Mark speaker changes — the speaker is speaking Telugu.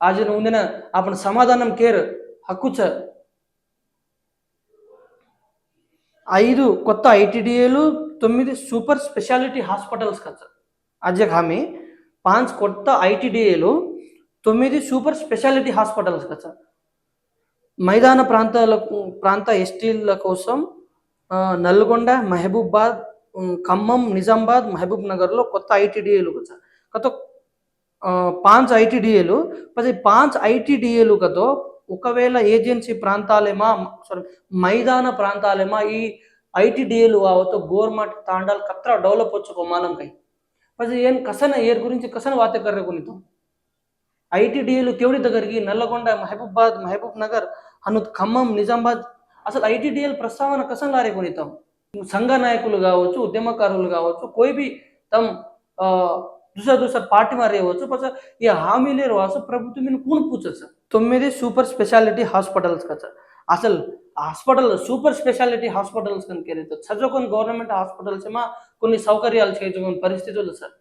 Speaker 1: आज उद्यान आपण సమాధానం కేర్ హక్కుచ ఐదు కొత్త ఐటీడీఏలు తొమ్మిది సూపర్ స్పెషాలిటీ హాస్పిటల్స్ కదా అజక్ హామీ పాంచ్ కొత్త ఐటీడీఏలు తొమ్మిది సూపర్ స్పెషాలిటీ హాస్పిటల్స్ కదా మైదాన ప్రాంతాలకు ప్రాంత ఎస్టీల కోసం ఆ, నల్గొండ మహబూబాద్ ఉమ్, ఖమ్మం నిజామాబాద్ మహబూబ్ నగర్లో కొత్త ఐటీడీఏలు కదా కొత్త ఆ, పాంచ్ ఐటీడీఏలు. ప్రతి పాంచ్ ఐటీడీఏలుగతో ఒకవేళ ఏజెన్సీ ప్రాంతాలేమా సారీ మైదాన ప్రాంతాలేమా ఈ ఐటీడీఏలు ఆవతో గోర్మెంట్ తాండాలు కత్ర డెవలప్ వచ్చు కొమ్మాలం కై. పది ఏం కసన ఏర్ గురించి కసన వాతే కర్ర కొనితో ఐటీడీఏలు కేవడి దగ్గరికి నల్లగొండ మహబూబాద్ మహబూబ్ నగర్ హనుత్ ఖమ్మం నిజామాబాద్ అసలు ఐటీడీఎల్ ప్రస్తావన కసం లారే కొనితాం సంఘ నాయకులు కావచ్చు ఉద్యమకారులు కావచ్చు కోయి బి తమ ఆ, దుసర దుసర పార్టీ మారేయవచ్చు పచ్చ ఈ హామీలేరు అసలు ప్రభుత్వం మీద కూని పూచచ్చు తొమ్మిది సూపర్ స్పెషాలిటీ హాస్పిటల్స్ కదా అసలు హాస్పిటల్ సూపర్ స్పెషాలిటీ హాస్పిటల్స్ కనుక చదువుకొని గవర్నమెంట్ హాస్పిటల్స్ ఏమో కొన్ని సౌకర్యాలు చేసుకునే పరిస్థితులు సార్